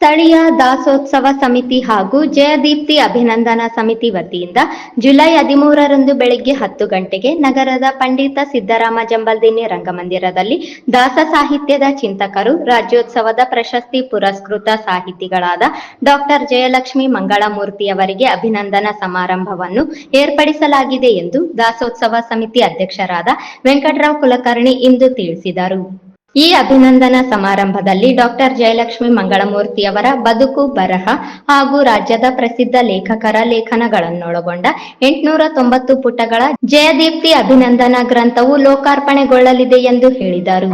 ಸ್ಥಳೀಯ ದಾಸೋತ್ಸವ ಸಮಿತಿ ಹಾಗೂ ಜಯದೀಪ್ತಿ ಅಭಿನಂದನಾ ಸಮಿತಿ ವತಿಯಿಂದ ಜುಲೈ ಹದಿಮೂರರಂದು ಬೆಳಗ್ಗೆ ಹತ್ತು ಗಂಟೆಗೆ ನಗರದ ಪಂಡಿತ ಸಿದ್ದರಾಮ ಜಂಬಲ್ದಿನಿ ರಂಗಮಂದಿರದಲ್ಲಿ ದಾಸ ಸಾಹಿತ್ಯದ ಚಿಂತಕರು, ರಾಜ್ಯೋತ್ಸವದ ಪ್ರಶಸ್ತಿ ಪುರಸ್ಕೃತ ಸಾಹಿತಿಗಳಾದ ಡಾಕ್ಟರ್ ಜಯಲಕ್ಷ್ಮಿ ಮಂಗಳಮೂರ್ತಿಯವರಿಗೆ ಅಭಿನಂದನಾ ಸಮಾರಂಭವನ್ನು ಏರ್ಪಡಿಸಲಾಗಿದೆ ಎಂದು ದಾಸೋತ್ಸವ ಸಮಿತಿ ಅಧ್ಯಕ್ಷರಾದ ವೆಂಕಟರಾವ್ ಕುಲಕರ್ಣಿ ಇಂದು ತಿಳಿಸಿದರು. ಈ ಅಭಿನಂದನಾ ಸಮಾರಂಭದಲ್ಲಿ ಡಾಕ್ಟರ್ ಜಯಲಕ್ಷ್ಮಿ ಮಂಗಳಮೂರ್ತಿಯವರ ಬದುಕು, ಬರಹ ಹಾಗೂ ರಾಜ್ಯದ ಪ್ರಸಿದ್ಧ ಲೇಖಕರ ಲೇಖನಗಳನ್ನೊಳಗೊಂಡ ಎಂಟುನೂರ ತೊಂಬತ್ತು ಪುಟಗಳ ಜಯದೀಪ್ತಿ ಅಭಿನಂದನಾ ಗ್ರಂಥವು ಲೋಕಾರ್ಪಣೆಗೊಳ್ಳಲಿದೆ ಎಂದು ಹೇಳಿದರು.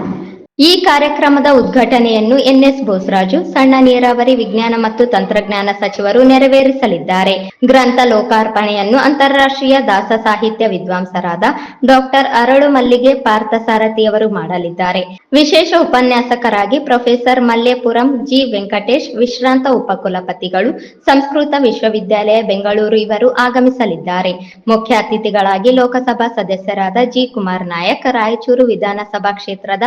ಈ ಕಾರ್ಯಕ್ರಮದ ಉದ್ಘಾಟನೆಯನ್ನು ಎನ್ಎಸ್ ಬೋಸರಾಜು, ಸಣ್ಣ ನೀರಾವರಿ ವಿಜ್ಞಾನ ಮತ್ತು ತಂತ್ರಜ್ಞಾನ ಸಚಿವರು ನೆರವೇರಿಸಲಿದ್ದಾರೆ. ಗ್ರಂಥ ಲೋಕಾರ್ಪಣೆಯನ್ನು ಅಂತಾರಾಷ್ಟ್ರೀಯ ದಾಸ ಸಾಹಿತ್ಯ ವಿದ್ವಾಂಸರಾದ ಡಾಕ್ಟರ್ ಅರಳು ಮಲ್ಲಿಗೆ ಪಾರ್ಥಸಾರಥಿಯವರು ಮಾಡಲಿದ್ದಾರೆ. ವಿಶೇಷ ಉಪನ್ಯಾಸಕರಾಗಿ ಪ್ರೊಫೆಸರ್ ಮಲ್ಲೇಪುರಂ ಜಿ ವೆಂಕಟೇಶ್, ವಿಶ್ರಾಂತ ಉಪಕುಲಪತಿಗಳು, ಸಂಸ್ಕೃತ ವಿಶ್ವವಿದ್ಯಾಲಯ ಬೆಂಗಳೂರು ಇವರು ಆಗಮಿಸಲಿದ್ದಾರೆ. ಮುಖ್ಯ ಅತಿಥಿಗಳಾಗಿ ಲೋಕಸಭಾ ಸದಸ್ಯರಾದ ಜಿ ಕುಮಾರ್ ನಾಯಕ್, ರಾಯಚೂರು ವಿಧಾನಸಭಾ ಕ್ಷೇತ್ರದ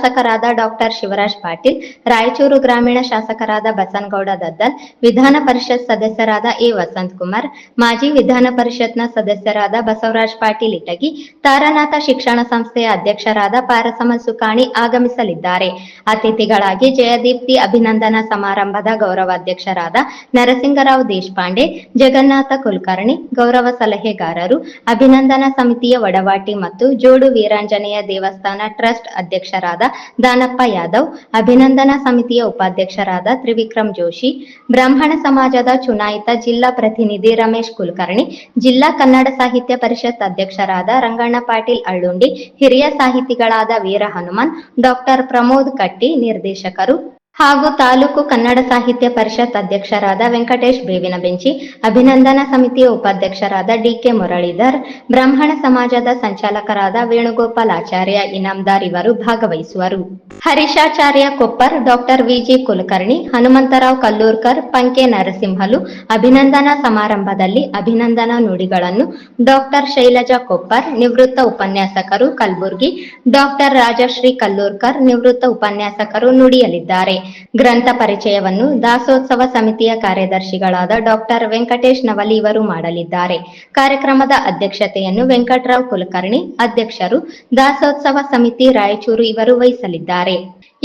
ಶಾಸಕರಾದ ಡಾಕ್ಟರ್ ಶಿವರಾಜ್ ಪಾಟೀಲ್, ರಾಯಚೂರು ಗ್ರಾಮೀಣ ಶಾಸಕರಾದ ಬಸನಗೌಡ ದದ್ದಲ್ ವಿಧಾನ ಪರಿಷತ್ ಸದಸ್ಯರಾದ ಎ ವಸಂತ್ ಕುಮಾರ್, ಮಾಜಿ ವಿಧಾನ ಪರಿಷತ್ನ ಸದಸ್ಯರಾದ ಬಸವರಾಜ್ ಪಾಟೀಲ್ ಇಟಗಿ, ತಾರನಾಥ ಶಿಕ್ಷಣ ಸಂಸ್ಥೆಯ ಅಧ್ಯಕ್ಷರಾದ ಪಾರಸಮ ಸುಕಾಣಿ ಆಗಮಿಸಲಿದ್ದಾರೆ. ಅತಿಥಿಗಳಾಗಿ ಜಯದೀಪ್ತಿ ಅಭಿನಂದನಾ ಸಮಾರಂಭದ ಗೌರವಾಧ್ಯಕ್ಷರಾದ ನರಸಿಂಗರಾವ್ ದೇಶಪಾಂಡೆ, ಜಗನ್ನಾಥ ಕುಲಕರ್ಣಿ, ಗೌರವ ಸಲಹೆಗಾರರು, ಅಭಿನಂದನಾ ಸಮಿತಿಯ ವಡವಾಟಿ ಮತ್ತು ಜೋಡು ವೀರಾಂಜನೇಯ ದೇವಸ್ಥಾನ ಟ್ರಸ್ಟ್ ಅಧ್ಯಕ್ಷರಾದ ದಾನಪ್ಪ ಯಾದವ್, ಅಭಿನಂದನಾ ಸಮಿತಿಯ ಉಪಾಧ್ಯಕ್ಷರಾದ ತ್ರಿವಿಕ್ರಮ್ ಜೋಶಿ, ಬ್ರಾಹ್ಮಣ ಸಮಾಜದ ಚುನಾಯಿತ ಜಿಲ್ಲಾ ಪ್ರತಿನಿಧಿ ರಮೇಶ್ ಕುಲಕರ್ಣಿ, ಜಿಲ್ಲಾ ಕನ್ನಡ ಸಾಹಿತ್ಯ ಪರಿಷತ್ ಅಧ್ಯಕ್ಷರಾದ ರಂಗಣ್ಣ ಪಾಟೀಲ್ ಅಳ್ಳುಂಡಿ, ಹಿರಿಯ ಸಾಹಿತಿಗಳಾದ ವೀರ ಹನುಮಾನ್ ಡಾಕ್ಟರ್ ಪ್ರಮೋದ್ ಕಟ್ಟಿ ನಿರ್ದೇಶಕರು. ಹಾಗೂ ತಾಲೂಕು ಕನ್ನಡ ಸಾಹಿತ್ಯ ಪರಿಷತ್ ಅಧ್ಯಕ್ಷರಾದ ವೆಂಕಟೇಶ್ ಬೇವಿನ ಬೆಂಚಿ, ಅಭಿನಂದನಾ ಸಮಿತಿಯ ಉಪಾಧ್ಯಕ್ಷರಾದ ಡಿಕೆ ಮುರಳೀಧರ್, ಬ್ರಾಹ್ಮಣ ಸಮಾಜದ ಸಂಚಾಲಕರಾದ ವೇಣುಗೋಪಾಲ್ ಆಚಾರ್ಯ, ಇನಾಮದಾರ್ ಇವರು ಭಾಗವಹಿಸುವರು. ಹರೀಶಾಚಾರ್ಯ ಕೊಪ್ಪರ್, ಡಾಕ್ಟರ್ ವಿಜಿ ಕುಲಕರ್ಣಿ, ಹನುಮಂತರಾವ್ ಕಲ್ಲೂರ್ಕರ್, ಪಂಕೆ ನರಸಿಂಹಲು ಅಭಿನಂದನಾ ಸಮಾರಂಭದಲ್ಲಿ ಅಭಿನಂದನಾ ನುಡಿಗಳನ್ನು ಡಾಕ್ಟರ್ ಶೈಲಜಾ ಕೊಪ್ಪರ್, ನಿವೃತ್ತ ಉಪನ್ಯಾಸಕರು ಕಲಬುರ್ಗಿ, ಡಾಕ್ಟರ್ ರಾಜಶ್ರೀ ಕಲ್ಲೂರ್ಕರ್, ನಿವೃತ್ತ ಉಪನ್ಯಾಸಕರು ನುಡಿಯಲಿದ್ದಾರೆ. ಗ್ರಂಥ ಪರಿಚಯವನ್ನು ದಾಸೋತ್ಸವ ಸಮಿತಿಯ ಕಾರ್ಯದರ್ಶಿಗಳಾದ ಡಾಕ್ಟರ್ ವೆಂಕಟೇಶ್ ನವಲಿ ಇವರು ಮಾಡಲಿದ್ದಾರೆ. ಕಾರ್ಯಕ್ರಮದ ಅಧ್ಯಕ್ಷತೆಯನ್ನು ವೆಂಕಟರಾವ್ ಕುಲಕರ್ಣಿ, ಅಧ್ಯಕ್ಷರು ದಾಸೋತ್ಸವ ಸಮಿತಿ ರಾಯಚೂರು ಇವರು ವಹಿಸಲಿದ್ದಾರೆ.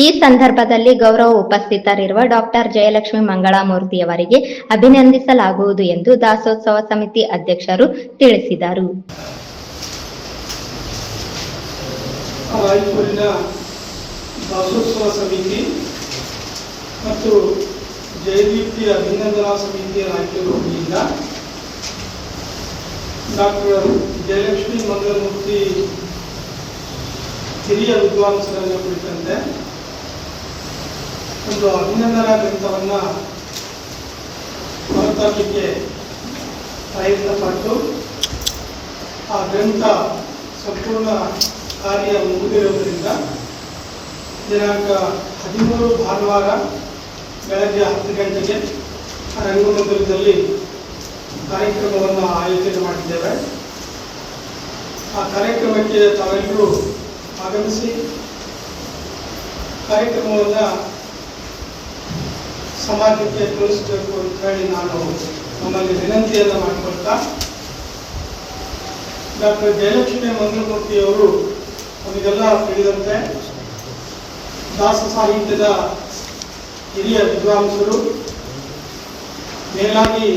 ಈ ಸಂದರ್ಭದಲ್ಲಿ ಗೌರವ ಉಪಸ್ಥಿತರಿರುವ ಡಾಕ್ಟರ್ ಜಯಲಕ್ಷ್ಮಿ ಮಂಗಳಾಮೂರ್ತಿಯವರಿಗೆ ಅಭಿನಂದಿಸಲಾಗುವುದು ಎಂದು ದಾಸೋತ್ಸವ ಸಮಿತಿ ಅಧ್ಯಕ್ಷರು ತಿಳಿಸಿದರು. ರಾಯಚೂರಿನ ದಾಸೋತ್ಸವ ಸಮಿತಿ ಮತ್ತು ಜಯದೀಪ್ತಿ ಅಭಿನಂದನಾ ಸಮಿತಿಯ ನಾಯಕರುಗಳಿಂದ ಡಾಕ್ಟರ್ ಜಯಲಕ್ಷ್ಮಿ ಮಂಗಳಮೂರ್ತಿ ಹಿರಿಯ ವಿದ್ವಾಂಸರನ್ನು ಕುರಿತಂತೆ ಒಂದು ಅಭಿನಂದನಾ ಗ್ರಂಥವನ್ನು ಪ್ರಯತ್ನ ಪಟ್ಟು ಆ ಗ್ರಂಥ ಸಂಪೂರ್ಣ ಕಾರ್ಯ ಮುಗಿದಿರುವುದರಿಂದ ದಿನಾಂಕ ಹದಿಮೂರು ಭಾನುವಾರ ಬೆಳಗ್ಗೆ ಹತ್ತು ಗಂಟೆಗೆ ರಂಗಮಂದಿರದಲ್ಲಿ ಕಾರ್ಯಕ್ರಮವನ್ನು ಆಯೋಜನೆ ಮಾಡಿದ್ದೇವೆ. ಆ ಕಾರ್ಯಕ್ರಮಕ್ಕೆ ತಾವೆಲ್ಲರೂ ಆಗಮಿಸಿ ಕಾರ್ಯಕ್ರಮವನ್ನು ಸಮಾಜಕ್ಕೆ ತಿಳಿಸಬೇಕು ಅಂತ ಹೇಳಿ ನಾನು ನಮ್ಮಲ್ಲಿ ವಿನಂತಿಯನ್ನು ಮಾಡಿಕೊಳ್ತಾ ಡಾಕ್ಟರ್ ಜಯಲಕ್ಷ್ಮಿ ಮಂಗಳಮೂರ್ತಿಯವರು ನಮಗೆಲ್ಲ ತಿಳಿದಂತೆ ದಾಸ ಸಾಹಿತ್ಯದ ಹಿರಿಯ ವಿದ್ವಾಂಸರು, ಮೇಲಾಗಿ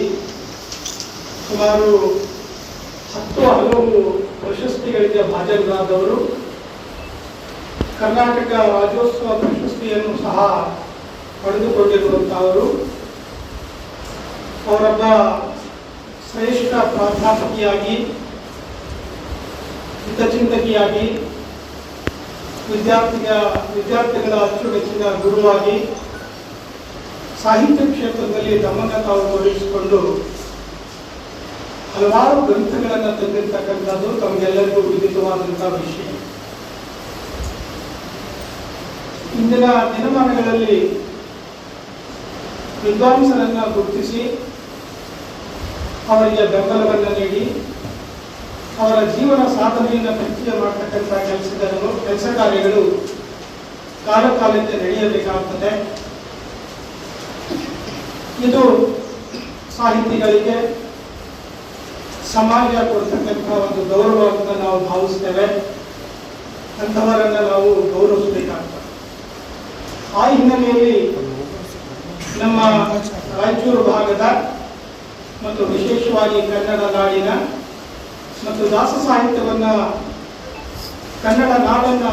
ಸುಮಾರು ಹತ್ತು ಹಲವು ಪ್ರಶಸ್ತಿಗಳಿಗೆ ಭಾಜನರಾದವರು, ಕರ್ನಾಟಕ ರಾಜ್ಯೋತ್ಸವ ಪ್ರಶಸ್ತಿಯನ್ನು ಸಹ ಪಡೆದುಕೊಂಡಿರುವಂಥವರು, ಅವರೊಬ್ಬ ಶ್ರೇಷ್ಠ ಪ್ರಾಧ್ಯಾಪಕಿಯಾಗಿ, ಹಿತಚಿಂತಕಿಯಾಗಿ ವಿದ್ಯಾರ್ಥಿಗಳ ವಿದ್ಯಾರ್ಥಿಗಳ ಅಚ್ಚುಮೆಚ್ಚಿನ ಗುರುವಾಗಿ ಸಾಹಿತ್ಯ ಕ್ಷೇತ್ರದಲ್ಲಿ ತಮ್ಮನ್ನು ತಾವು ತೊಡಗಿಸಿಕೊಂಡು ಹಲವಾರು ಗ್ರಂಥಗಳನ್ನು ತಂದಿರತಕ್ಕಂಥದ್ದು ತಮಗೆಲ್ಲರಿಗೂ ವಿದಿತವಾದಂಥ ವಿಷಯ. ಇಂದಿನ ದಿನಮಾನಗಳಲ್ಲಿ ವಿದ್ವಾಂಸರನ್ನು ಗುರುತಿಸಿ ಅವರಿಗೆ ಬೆಂಬಲವನ್ನು ನೀಡಿ ಅವರ ಜೀವನ ಸಾಧನೆಯನ್ನು ಪರಿಚಯ ಮಾಡತಕ್ಕಂಥ ಕೆಲಸಗಳನ್ನು ಕೆಲಸ ಕಾರ್ಯಗಳು ಕಾಲಕಾಲಕ್ಕೆ ನಡೆಯಬೇಕಾಗುತ್ತದೆ ಇದು ಸಾಹಿತಿಗಳಿಗೆ ಸಮಾಜ ಕೊಡ್ತಕ್ಕಂಥ ಒಂದು ಗೌರವ ಅಂತ ನಾವು ಭಾವಿಸ್ತೇವೆ. ಅಂಥವರನ್ನು ನಾವು ಗೌರವಿಸಬೇಕಾಗ್ತದೆ. ಆ ಹಿನ್ನೆಲೆಯಲ್ಲಿ ನಮ್ಮ ರಾಯಚೂರು ಭಾಗದ ಮತ್ತು ವಿಶೇಷವಾಗಿ ಕನ್ನಡ ನಾಡಿನ ಮತ್ತು ದಾಸ ಸಾಹಿತ್ಯವನ್ನು ಕನ್ನಡ ನಾಡನ್ನು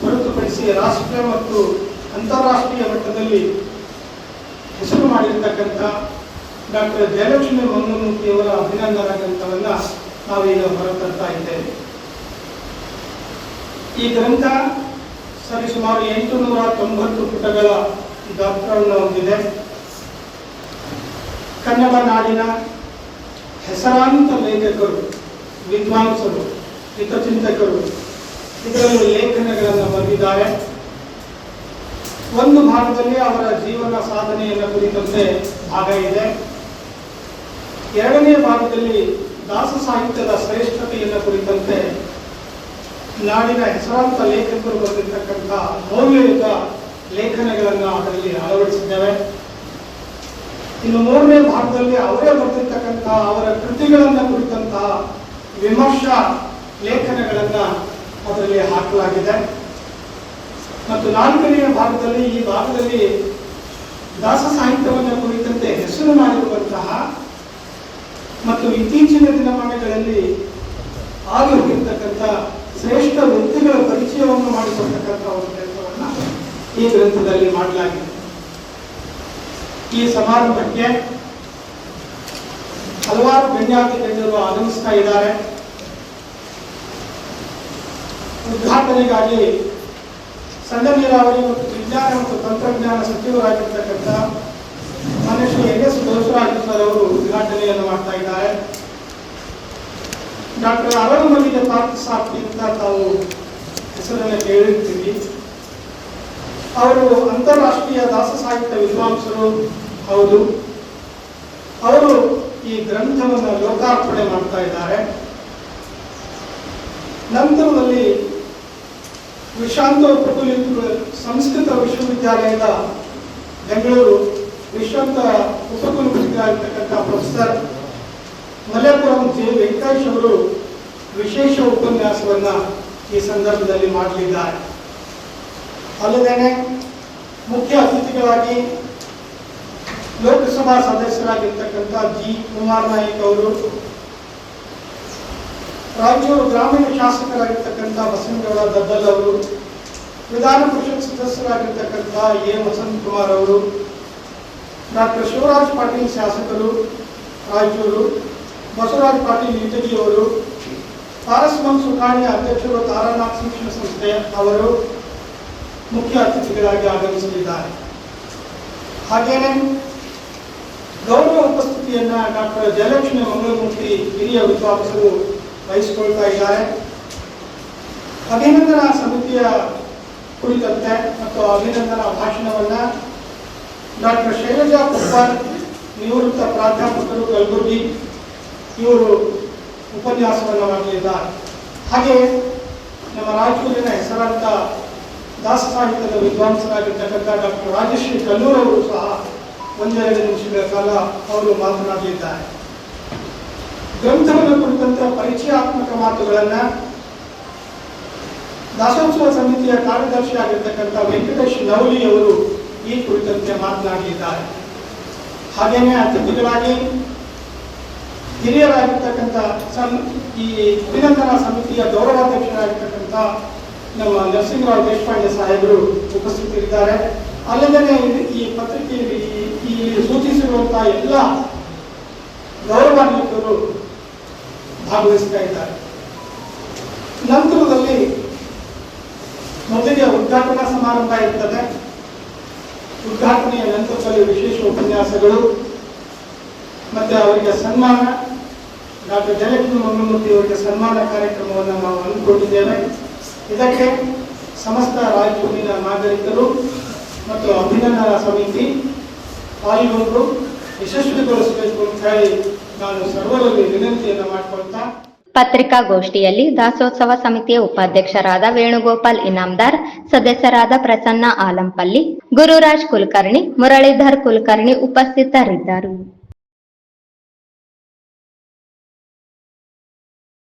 ಹೊರತುಪಡಿಸಿ ರಾಷ್ಟ್ರ ಮತ್ತು ಅಂತಾರಾಷ್ಟ್ರೀಯ ಮಟ್ಟದಲ್ಲಿ ಹೆಸರು ಮಾಡಿರ್ತಕ್ಕಂಥ ಡಾಕ್ಟರ್ ಜಯಲಕ್ಷ್ಮಿ ಮಂಗಮೂರ್ತಿಯವರ ಅಭಿನಂದನಾ ಗ್ರಂಥವನ್ನು ನಾವೀಗ ಹೊರತರ್ತಾ ಇದ್ದೇವೆ. ಈ ಗ್ರಂಥ ಸರಿಸುಮಾರು ಎಂಟು ನೂರ ತೊಂಬತ್ತು ಪುಟಗಳ ಗಾತ್ರವನ್ನು ಹೊಂದಿದೆ. ಕನ್ನಡ ನಾಡಿನ ಹೆಸರಾಂತ ಲೇಖಕರು, ವಿದ್ವಾಂಸರು, ಹಿತಚಿಂತಕರು ಇದರಲ್ಲಿ ಲೇಖನಗಳನ್ನು ಬರೆದಿದ್ದಾರೆ. ಒಂದು ಭಾಗದಲ್ಲಿ ಅವರ ಜೀವನ ಸಾಧನೆಯನ್ನು ಕುರಿತಂತೆ ಭಾಗ ಇದೆ. ಎರಡನೇ ಭಾಗದಲ್ಲಿ ದಾಸ ಸಾಹಿತ್ಯದ ಶ್ರೇಷ್ಠತೆಯನ್ನು ಕುರಿತಂತೆ ನಾಡಿನ ಹೆಸರಾಂತ ಲೇಖಕರು ಬರೆದಿರ್ತಕ್ಕಂಥ ಮೌಲ್ಯಯುತ ಲೇಖನಗಳನ್ನು ಅದರಲ್ಲಿ ಅಳವಡಿಸಿದ್ದೇವೆ. ಇನ್ನು ಮೂರನೇ ಭಾಗದಲ್ಲಿ ಅವರೇ ಬರೆದಿರ್ತಕ್ಕಂತಹ ಅವರ ಕೃತಿಗಳನ್ನು ಕುರಿತಂತಹ ವಿಮರ್ಶಾ ಲೇಖನಗಳನ್ನು ಅದರಲ್ಲಿ ಹಾಕಲಾಗಿದೆ. ಮತ್ತು ನಾಲ್ಕನೆಯ ಭಾಗದಲ್ಲಿ ಈ ಭಾಗದಲ್ಲಿ ದಾಸ ಸಾಹಿತ್ಯವನ್ನು ಕುರಿತಂತೆ ಹೆಸರು ಮಾಡಿರುವಂತಹ ಮತ್ತು ಇತ್ತೀಚಿನ ದಿನಮಾನಗಳಲ್ಲಿ ಆಗಿ ಹೋಗಿರ್ತಕ್ಕಂಥ ಶ್ರೇಷ್ಠ ವ್ಯಕ್ತಿಗಳ ಪರಿಚಯವನ್ನು ಮಾಡಿಕೊಡ್ತಕ್ಕಂಥ ಒಂದು ಕೆಲಸವನ್ನು ಈ ಗ್ರಂಥದಲ್ಲಿ ಮಾಡಲಾಗಿದೆ. ಈ ಸಮಾರಂಭಕ್ಕೆ ಹಲವಾರು ಗಣ್ಯಾತಿ ಗಣ್ಯರು ಆಗಮಿಸ್ತಾ ಇದ್ದಾರೆ. ಉದ್ಘಾಟನೆಗಾಗಿ ಸಣ್ಣ ನೀರಾವರಿ ಮತ್ತು ವಿಜ್ಞಾನ ಮತ್ತು ತಂತ್ರಜ್ಞಾನ ಸಚಿವರಾಗಿರ್ತಕ್ಕಂಥ ಮಾನ್ಯ Shri N S Bosaraju sir ಅವರು ಉದ್ಘಾಟನೆಯನ್ನು ಮಾಡ್ತಾ ಇದ್ದಾರೆ. ಡಾಕ್ಟರ್ ಅರುಣ್ ಮಲ್ಲಿಗ ಪಾರ್ಥ ಸಾಫ್ಟಿ ಅಂತ ತಾವು ಹೆಸರನ್ನು ಕೇಳಿರ್ತೀವಿ. ಅವರು ಅಂತಾರಾಷ್ಟ್ರೀಯ ದಾಸ ಸಾಹಿತ್ಯ ವಿದ್ವಾಂಸರು. ಹೌದು. ಅವರು ಈ ಗ್ರಂಥವನ್ನು ಲೋಕಾರ್ಪಣೆ ಮಾಡ್ತಾ ಇದ್ದಾರೆ. ನಂತರದಲ್ಲಿ ವಿಶಾಂತ ಉಪಕುಲಪತಿ ಸಂಸ್ಕೃತ ವಿಶ್ವವಿದ್ಯಾಲಯದ ಬೆಂಗಳೂರು ವಿಶ್ರಾಂತ ಉಪಕುಲಪತಿಗಳಾಗಿರ್ತಕ್ಕಂಥ ಪ್ರೊಫೆಸರ್ ಮಲ್ಲಪುರಂ ಜೆ. ವೆಂಕಟೇಶ್ ಅವರು ವಿಶೇಷ ಉಪನ್ಯಾಸವನ್ನ ಈ ಸಂದರ್ಭದಲ್ಲಿ ಮಾಡಲಿದ್ದಾರೆ. ಅಲ್ಲದೇ ಮುಖ್ಯ ಅತಿಥಿಗಳಾಗಿ ಲೋಕಸಭಾ ಸದಸ್ಯರಾಗಿರ್ತಕ್ಕಂಥ ಜಿ. ಕುಮಾರ್ ನಾಯಕ್ ಅವರು ರಾಯಚೂರು ಗ್ರಾಮೀಣ ಶಾಸಕರಾಗಿರ್ತಕ್ಕಂಥ ಬಸನಗೌಡ ದದ್ದಲ್ ಅವರು, ವಿಧಾನ ಪರಿಷತ್ ಸದಸ್ಯರಾಗಿರ್ತಕ್ಕಂಥ ಎ. ವಸಂತ್ ಕುಮಾರ್ ಅವರು ಡಾಕ್ಟರ್ ಶಿವರಾಜ್ ಪಾಟೀಲ್ ಶಾಸಕರು, ರಾಯಚೂರು, ಬಸವರಾಜ್ ಪಾಟೀಲ್ ಇಟಗಿ ಅವರು ಪಾರಸ್ಮನ್ ಸುಖಾಣಿ ಅಧ್ಯಕ್ಷರು, ತಾರಾನಾಥ್ ಶಿಕ್ಷಣ ಸಂಸ್ಥೆ ಅವರು ಮುಖ್ಯ ಅತಿಥಿಗಳಾಗಿ ಆಗಮಿಸಲಿದ್ದಾರೆ. ಹಾಗೇನೆ ಗೌರವ ಉಪಸ್ಥಿತಿಯನ್ನ ಡಾಕ್ಟರ್ ಜಯಲಕ್ಷ್ಮಿ ಮಂಗಳಮೂರ್ತಿ ಹಿರಿಯ ವಿದ್ವಾಂಸರು ವಹಿಸಿಕೊಳ್ತಾ ಇದ್ದಾರೆ. ಅಭಿನಂದನಾ ಸಮಿತಿಯ ಕುರಿತಂತೆ ಮತ್ತು ಅಭಿನಂದನಾ ಭಾಷಣವನ್ನ ಡಾಕ್ಟರ್ ಶೈಲಜಾ ಕುಪ್ಪರ್ ನಿವೃತ್ತ ಪ್ರಾಧ್ಯಾಪಕರು ಕಲಬುರ್ಗಿ ಇವರು ಉಪನ್ಯಾಸವನ್ನು ಮಾಡಲಿದ್ದಾರೆ. ಹಾಗೆ ನಮ್ಮ ರಾಯಚೂರಿನ ಹೆಸರಾಂತ ದಾಸ ಸಾಹಿತ್ಯದ ವಿದ್ವಾಂಸರಾಗಿರ್ತಕ್ಕಂಥ ಡಾಕ್ಟರ್ ರಾಜಶ್ರೀ ಕಲ್ಲೂರವರು ಸಹ ಒಂದೆರಡು ನಿಮಿಷಗಳ ಕಾಲ ಅವರು ಮಾತನಾಡಲಿದ್ದಾರೆ. ಗ್ರಂಥವನ್ನು ಕುರಿತಂತೆ ಪರಿಚಯಾತ್ಮಕ ಮಾತುಗಳನ್ನ ದಾಸೋತ್ಸವ ಸಮಿತಿಯ ಕಾರ್ಯದರ್ಶಿ ಆಗಿರ್ತಕ್ಕಂಥ ವೆಂಕಟೇಶ್ ನವಲಿ ಅವರು ಈ ಕುರಿತಂತೆ ಮಾತನಾಡಿದ್ದಾರೆ. ಹಾಗೇನೆ ಅತಿಥಿಗಳಾಗಿ ಹಿರಿಯರಾಗಿರ್ತಕ್ಕಂಥ ಸಂ, ಈ ಅಭಿನಂದನಾ ಸಮಿತಿಯ ಗೌರವಾಧ್ಯಕ್ಷರಾಗಿರ್ತಕ್ಕಂಥ ನಮ್ಮ ನರಸಿಂಹರಾವ್ ದೇಶಪಾಂಡೆ ಸಾಹೇಬರು ಉಪಸ್ಥಿತರಿದ್ದಾರೆ. ಅಲ್ಲದೇ ಈ ಪತ್ರಿಕೆಯಲ್ಲಿ ಈ- ಸೂಚಿಸಿರುವಂತಹ ಎಲ್ಲ ಗೌರವಾನ್ವಿತರು ಭಾಗವಹಿಸ್ತಾ ಇದ್ದಾರೆ. ನಂತರದಲ್ಲಿ ಮೊದಲಿಗೆ ಉದ್ಘಾಟನಾ ಸಮಾರಂಭ ಇರ್ತದೆ. ಉದ್ಘಾಟನೆಯ ನಂತರದಲ್ಲಿ ವಿಶೇಷ ಉಪನ್ಯಾಸಗಳು, ಮತ್ತೆ ಅವರಿಗೆ ಸನ್ಮಾನ, ಡಾಕ್ಟರ್ ಜಯಲಕ್ಷ್ಮಿ ಮಂಗಮೂರ್ತಿ ಅವರಿಗೆ ಸನ್ಮಾನ ಕಾರ್ಯಕ್ರಮವನ್ನು ನಾವು ಹಮ್ಮಿಕೊಂಡಿದ್ದೇವೆ. ಇದಕ್ಕೆ ಸಮಸ್ತ ರಾಯಚೂರಿನ ನಾಗರಿಕರು ಮತ್ತು ಅಭಿನಂದನಾ ಸಮಿತಿ ಪಾಲ್ಗೊಂಡು ಪತ್ರಿಕಾಗೋಷ್ಠಿಯಲ್ಲಿ ದಾಸೋತ್ಸವ ಸಮಿತಿಯ ಉಪಾಧ್ಯಕ್ಷರಾದ ವೇಣುಗೋಪಾಲ್ ಇನಾಮ್ದಾರ್ ಸದಸ್ಯರಾದ ಪ್ರಸನ್ನ ಆಲಂಪಲ್ಲಿ ಗುರುರಾಜ್ ಕುಲಕರ್ಣಿ ಮುರಳೀಧರ್ ಕುಲಕರ್ಣಿ ಉಪಸ್ಥಿತರಿದ್ದರು.